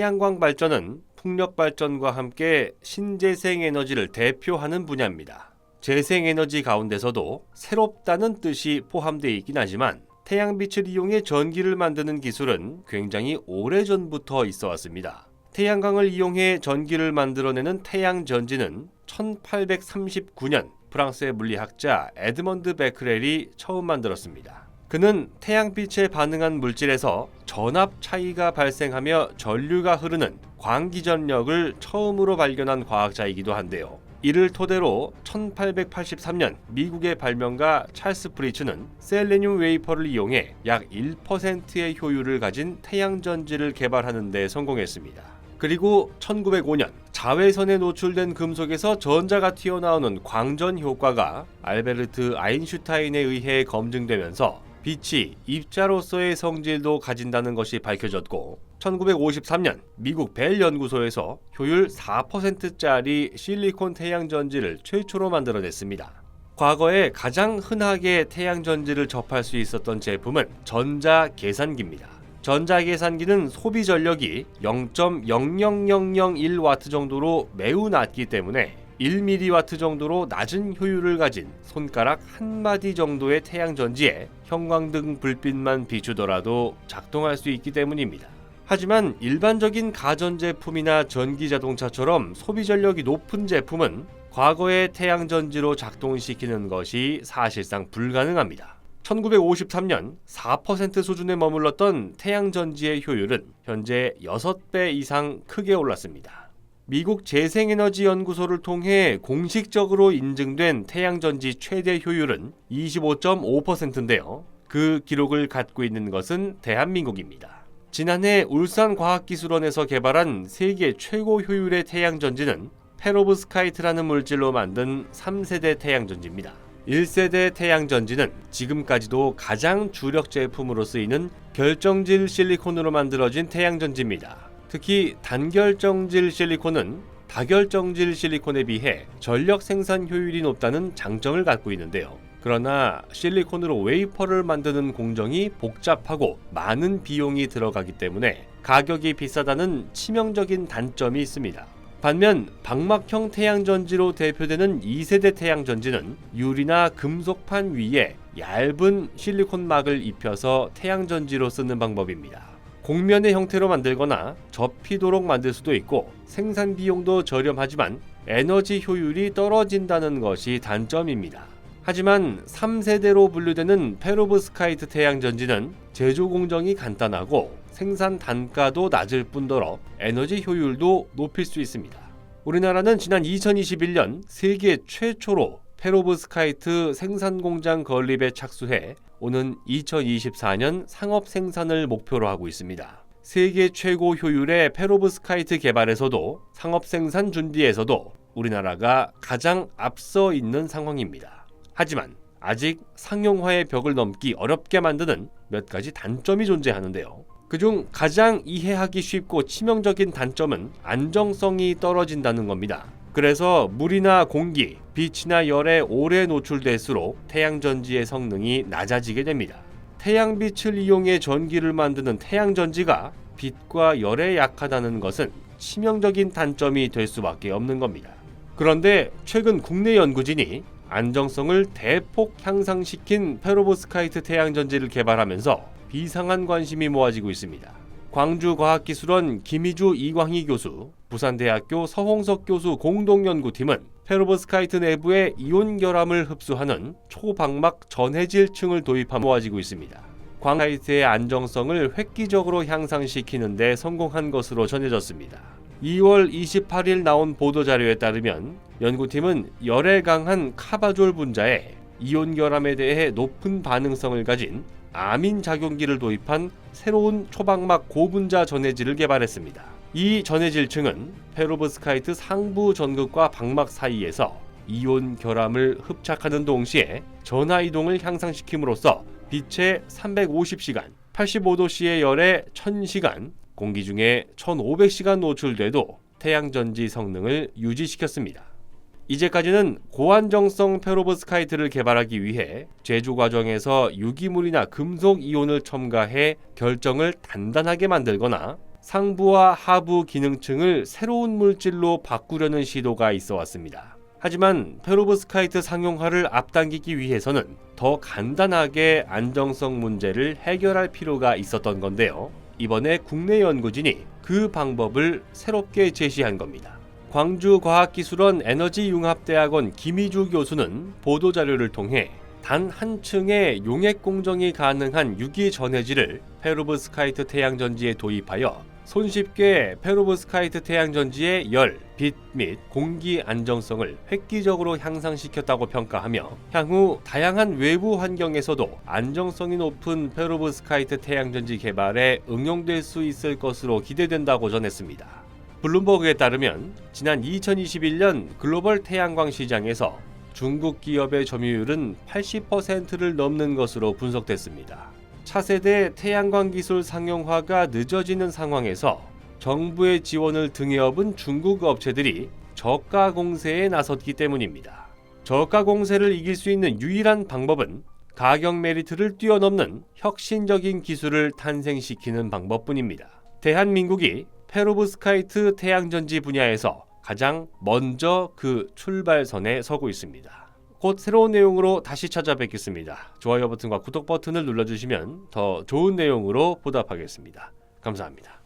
태양광 발전은 풍력 발전과 함께 신재생 에너지를 대표하는 분야입니다. 재생 에너지 가운데서도 새롭다는 뜻이 포함되어 있긴 하지만 태양빛을 이용해 전기를 만드는 기술은 굉장히 오래전부터 있어 왔습니다. 태양광을 이용해 전기를 만들어내는 태양전지는 1839년 프랑스의 물리학자 에드먼드 베크렐이 처음 만들었습니다. 그는 태양빛에 반응한 물질에서 전압 차이가 발생하며 전류가 흐르는 광기전력을 처음으로 발견한 과학자이기도 한데요. 이를 토대로 1883년 미국의 발명가 찰스 프리츠는 셀레늄 웨이퍼를 이용해 약 1%의 효율을 가진 태양전지를 개발하는 데 성공했습니다. 그리고 1905년 자외선에 노출된 금속에서 전자가 튀어나오는 광전 효과가 알베르트 아인슈타인에 의해 검증되면서 빛이 입자로서의 성질도 가진다는 것이 밝혀졌고 1953년 미국 벨 연구소에서 효율 4%짜리 실리콘 태양전지를 최초로 만들어냈습니다. 과거에 가장 흔하게 태양전지를 접할 수 있었던 제품은 전자계산기입니다. 전자계산기는 소비 전력이 0.00001와트 정도로 매우 낮기 때문에 1mW 정도로 낮은 효율을 가진 손가락 한 마디 정도의 태양 전지에 형광등 불빛만 비추더라도 작동할 수 있기 때문입니다. 하지만 일반적인 가전 제품이나 전기 자동차처럼 소비 전력이 높은 제품은 과거의 태양 전지로 작동시키는 것이 사실상 불가능합니다. 1953년 4% 수준에 머물렀던 태양 전지의 효율은 현재 6배 이상 크게 올랐습니다. 미국 재생에너지연구소를 통해 공식적으로 인증된 태양전지 최대 효율은 25.5%인데요. 그 기록을 갖고 있는 것은 대한민국입니다. 지난해 울산과학기술원에서 개발한 세계 최고 효율의 태양전지는 페로브스카이트라는 물질로 만든 3세대 태양전지입니다. 1세대 태양전지는 지금까지도 가장 주력 제품으로 쓰이는 결정질 실리콘으로 만들어진 태양전지입니다. 특히 단결정질 실리콘은 다결정질 실리콘에 비해 전력 생산 효율이 높다는 장점을 갖고 있는데요. 그러나 실리콘으로 웨이퍼를 만드는 공정이 복잡하고 많은 비용이 들어가기 때문에 가격이 비싸다는 치명적인 단점이 있습니다. 반면 방막형 태양전지로 대표되는 2세대 태양전지는 유리나 금속판 위에 얇은 실리콘막을 입혀서 태양전지로 쓰는 방법입니다. 곡면의 형태로 만들거나 접히도록 만들 수도 있고 생산 비용도 저렴하지만 에너지 효율이 떨어진다는 것이 단점입니다. 하지만 3세대로 분류되는 페로브스카이트 태양전지는 제조 공정이 간단하고 생산 단가도 낮을 뿐더러 에너지 효율도 높일 수 있습니다. 우리나라는 지난 2021년 세계 최초로 페로브스카이트 생산 공장 건립에 착수해 오는 2024년 상업 생산을 목표로 하고 있습니다. 세계 최고 효율의 페로브스카이트 개발에서도 상업 생산 준비에서도 우리나라가 가장 앞서 있는 상황입니다. 하지만 아직 상용화의 벽을 넘기 어렵게 만드는 몇 가지 단점이 존재하는데요. 그중 가장 이해하기 쉽고 치명적인 단점은 안정성이 떨어진다는 겁니다. 그래서 물이나 공기, 빛이나 열에 오래 노출될수록 태양전지의 성능이 낮아지게 됩니다. 태양빛을 이용해 전기를 만드는 태양전지가 빛과 열에 약하다는 것은 치명적인 단점이 될 수밖에 없는 겁니다. 그런데 최근 국내 연구진이 안정성을 대폭 향상시킨 페로보스카이트 태양전지를 개발하면서 비상한 관심이 모아지고 있습니다. 광주과학기술원 김희주 이광희 교수, 부산대학교 서홍석 교수 공동연구팀은 페로브스카이트 내부의 이온 결함을 흡수하는 초방막 전해질층을 도입함 모아지고 있습니다. 광하이트의 안정성을 획기적으로 향상시키는 데 성공한 것으로 전해졌습니다. 2월 28일 나온 보도 자료에 따르면 연구팀은 열에 강한 카바졸 분자에 이온 결함에 대해 높은 반응성을 가진 아민 작용기를 도입한 새로운 초방막 고분자 전해질을 개발했습니다. 이 전해질 층은 페로브스카이트 상부 전극과 방막 사이에서 이온 결함을 흡착하는 동시에 전하 이동을 향상시킴으로써 빛의 350시간, 85도씨의 열에 1000시간, 공기 중에 1500시간 노출돼도 태양 전지 성능을 유지시켰습니다. 이제까지는 고안정성 페로브스카이트를 개발하기 위해 제조 과정에서 유기물이나 금속 이온을 첨가해 결정을 단단하게 만들거나 상부와 하부 기능층을 새로운 물질로 바꾸려는 시도가 있어 왔습니다. 하지만 페로브스카이트 상용화를 앞당기기 위해서는 더 간단하게 안정성 문제를 해결할 필요가 있었던 건데요. 이번에 국내 연구진이 그 방법을 새롭게 제시한 겁니다. 광주과학기술원 에너지융합대학원 김희주 교수는 보도자료를 통해 단 한 층의 용액 공정이 가능한 유기 전해질을 페로브스카이트 태양전지에 도입하여 손쉽게 페로브스카이트 태양전지의 열, 빛 및 공기 안정성을 획기적으로 향상시켰다고 평가하며 향후 다양한 외부 환경에서도 안정성이 높은 페로브스카이트 태양전지 개발에 응용될 수 있을 것으로 기대된다고 전했습니다. 블룸버그에 따르면 지난 2021년 글로벌 태양광 시장에서 중국 기업의 점유율은 80%를 넘는 것으로 분석됐습니다. 차세대 태양광 기술 상용화가 늦어지는 상황에서 정부의 지원을 등에 업은 중국 업체들이 저가 공세에 나섰기 때문입니다. 저가 공세를 이길 수 있는 유일한 방법은 가격 메리트를 뛰어넘는 혁신적인 기술을 탄생시키는 방법뿐입니다. 대한민국이 페로브스카이트 태양전지 분야에서 가장 먼저 그 출발선에 서고 있습니다. 곧 새로운 내용으로 다시 찾아뵙겠습니다. 좋아요 버튼과 구독 버튼을 눌러주시면 더 좋은 내용으로 보답하겠습니다. 감사합니다.